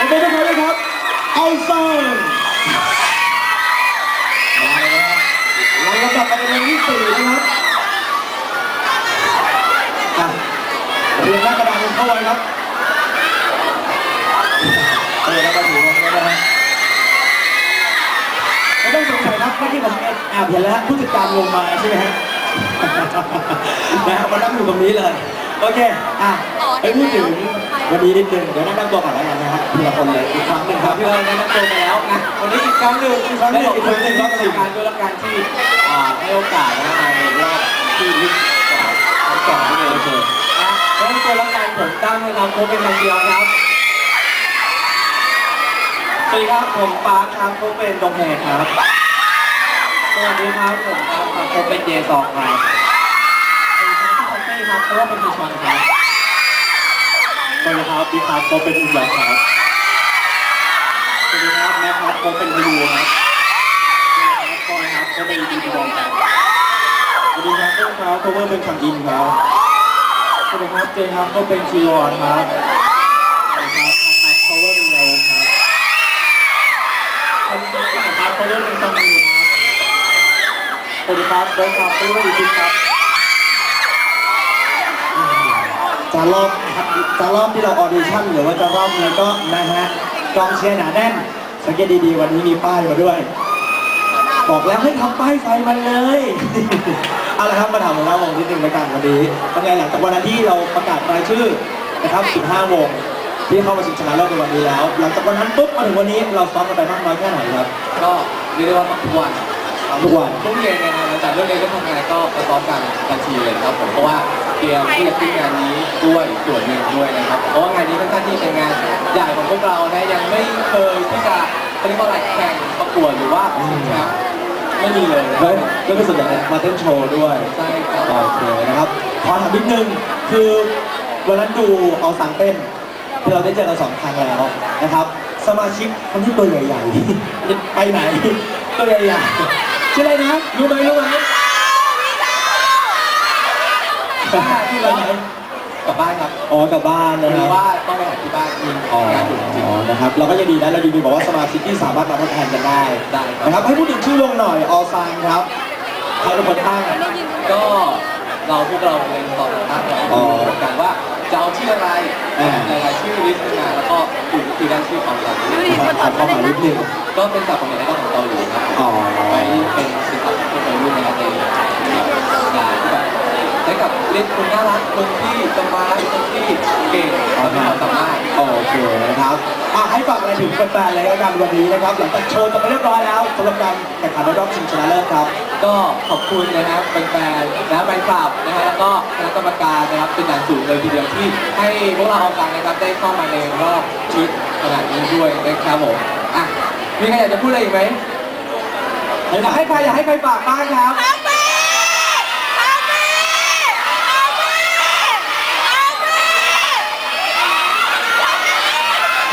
ผมเป็นใครเลยครับเอาซังมาแล้วเราลำดับการเรียนที่สี่นะครับเรียนหน้ากระดานเข้าไว้ครับเออแล้วก็ถือว่าไม่ได้นะไม่ต้องสงสัยครับเมื่อกี้ผมแอบเห็นแล้วผู้จัดการลงมาใช่ไหมฮะนะครับมานั่งอยู่ตรงนี้เลย โอเค อะไปพูดถึงวันนี้นิดนึงเดี๋ยวแนั่งตัวก่อนแล้วกันนะฮะทีละคนเลยอีกครั้งหนึ่งครับพี่เอิญแนะนำตัวไปแล้วนะวันนี้อีกครั้งหนึ่งอีกครั้งหนึ่งและขอบคุณอีกครั้งหนึ่งที่บริการด้วยละกันที่อ่าให้โอกาสนะมาในรอบที่ลึกกว่าทั้งสองเลยโอเคนะแนะนำตัวละกันผมตั้งนะครับโคเป็นคนเดียวครับสวัสดีครับผมปาร์คครับโคเป็นดงแหกครับสวัสดีครับผมครับโคเป็นเจสองครับสวัสดี ครับเพราะว่าเป็นผู้ชอนครับสวัสดีครับพี่ครับก็เป็นอุยาครับสวัสดีครับแม็กครับโคเป็นพยูครับบอยครับก็เป็นดีบอลครับสวัสดีครับต้นครับก็ว่าเป็นขังอินครับสวัสดีครับเจครับก็เป็นชีวอนครับสวัสดีครับครับเขาว่าเป็นเราครับสวัสดีครับเขาว่าเป็นตังมือครับสวัสดีครับเบสครับก็ว่าดีครับ จะรอบจะรอบที่เราออดิชั่นหรือว่าจะรอบนี้ก็นะฮะกองเชียร์หนาแน่นสังเกตดีๆวันนี้มีป้ายมาด้วย บอกแล้วให้ทำป้ายไฟมันเลยเอาละครับมาถามหัวหน้าวงนิดนึงแล้วกันวันนี้เป็นไงหลังจากวันนั้นที่เราประกาศรายชื่อนะครับ 15 วงที่เข้ามาชิงชนะเลิศในวันนี้แล้ว หลังจากวันนั้นปุ๊บมาถึงวันนี้เราซ้อมกันไปมากน้อยแค่ไหนครับ ก็เรียกได้ว่าทุกวัน ทุกวันทุกเย็นเนี่ยนะหลังจากเลิกเรียนก็ทำงานก็ไปซ้อมกันทันทีเลยครับผมเพราะว่าเตรียมที่จะขึ้นงานนี้ด้วยส่วนหนึ่งด้วยนะครับ เพราะว่างานนี้ค่อนข้างที่เป็นงานใหญ่ของพวกเรานะยังไม่เคยที่จะเขาเรียกว่าอะไรแข่งประกวดหรือว่าชิงแชมป์ไม่มีเลยนะคแล้รัวบก็เป็นส่วนใหญ่มาเต้นโชว์ด้วยใช่ครับโอเคนะครับขอถามนิดนึงคือวันนั้นดูเอาสังเต้นคือเราได้เจอกันสองครั้งแล้วนะครับ สมาชิกคนที่ตัวใหญ่ๆไปไหนตัวใหญ่ๆ ชื่ออะไรนะรู้ไหมรู้ไหมที่เรากลับบ้านครับอ๋อกลับบ้านหนะครืรัอบว่าต้องไปหาที่บ้านมีอ๋องานอยู่จริงนะครับเราก็ยังดีนะเรายังดีบอกว่าสมาชิกที่สามารถมาทดแทนกันได้ได้ครับ นะครับให้พูดถึงชื่อวงหน่อยออซังครับใครเป็นคนตั้ง ก็เราพวกเราเรียนตอนตั้งเราอ๋อดูกันว่าจะเอาชื่ออะไรอ่า หลายๆชื่อ ลิสต์ขึ้นมาแล้วก็ถูกคือได้ชื่อของเราขอเข้ามานิดนึงก็เป็นจากของไหนก็ของเกาหลีครับอ๋อไปเป็นศิลปะคนวัยรุ่นนะครับในงานที่แบบให้กับเล่นคนน่า รักคนที่สมาร์ทคนที่เก่งและมีความสามารถโอเคนะครับอะให้ฝากอะไรถึงแฟนๆเลยละกันวันนี้นะครับหลังจากโชว์จบไปเรียบร้อยแล้วสำหรับการแข่งขันในรอบชิงชนะเลิศครับ ก็ขอบคุณนะครับแฟนๆนะแฟนคลับนะฮะแล้วก็คณะกรรมการนะครับเป็นอย่างสูงเลยทีเดียวที่ให้พวกเราเอาการนะครับได้เข้ามาในรอบชุดขนาดนี้ด้วยนะครับผมอะมีใครอยากจะพูดอะไรอีกไหมอยากให้ใครอยากให้ใครฝากบ้างครับ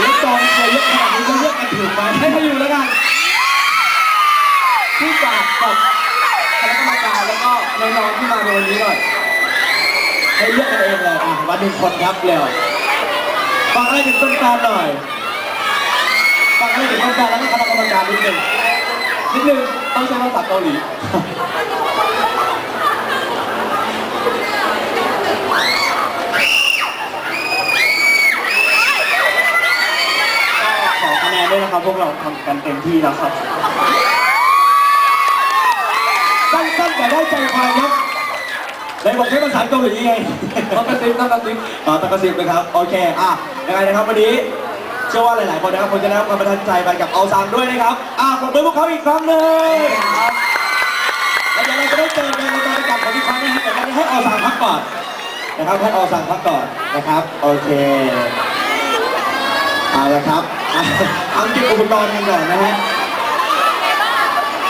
แล้ว กองเชียร์เยอะขนาดนี้ก็เลือกกันถูกไหมให้เขาอยู่แล้วกันที่ฝากกับคณะกรรมการแล้วก็น้องๆที่มาในวันนี้หน่อยให้เลือกกันเองเลยอะวันหนึ่งคนครับเร็วฝากอะไรถึงแฟนๆหน่อยฝากอะไรถึงแฟนๆแล้วก็คณะกรรมการนิดหนึ่งนิดหนึ่งต้องใช้ภาษาเกาหลี ขอ คะแนนด้วยนะครับพวกเราทำกันเต็มที่แล้วครับสั้นๆแต่ได้ใจความครับไหนบอกใช้ภาษาเกาหลีไงต้องกระซิบต้องกระซิบต่อตะกระสิบนะครับ โอเค อะยังไงนะครับวันนี้ เชื่อว่าหลายๆคนนะครับคงจะได้รับความประทับใจไปกับเอาซานด้วยนะครับ อะปรบมือพวกเขาอีกครั้งหนึ่งครับแล้วเดี๋ยวเราจะได้เจอกันในการประกาศผลอีกครั้งนะครับแต่ตอนนี้ให้เอาซานพักก่อนนะครับให้เอาซานพักก่อนนะครับ โอเค เอาละครับอะ เอาเก็บอุปกรณ์กันก่อนนะฮะ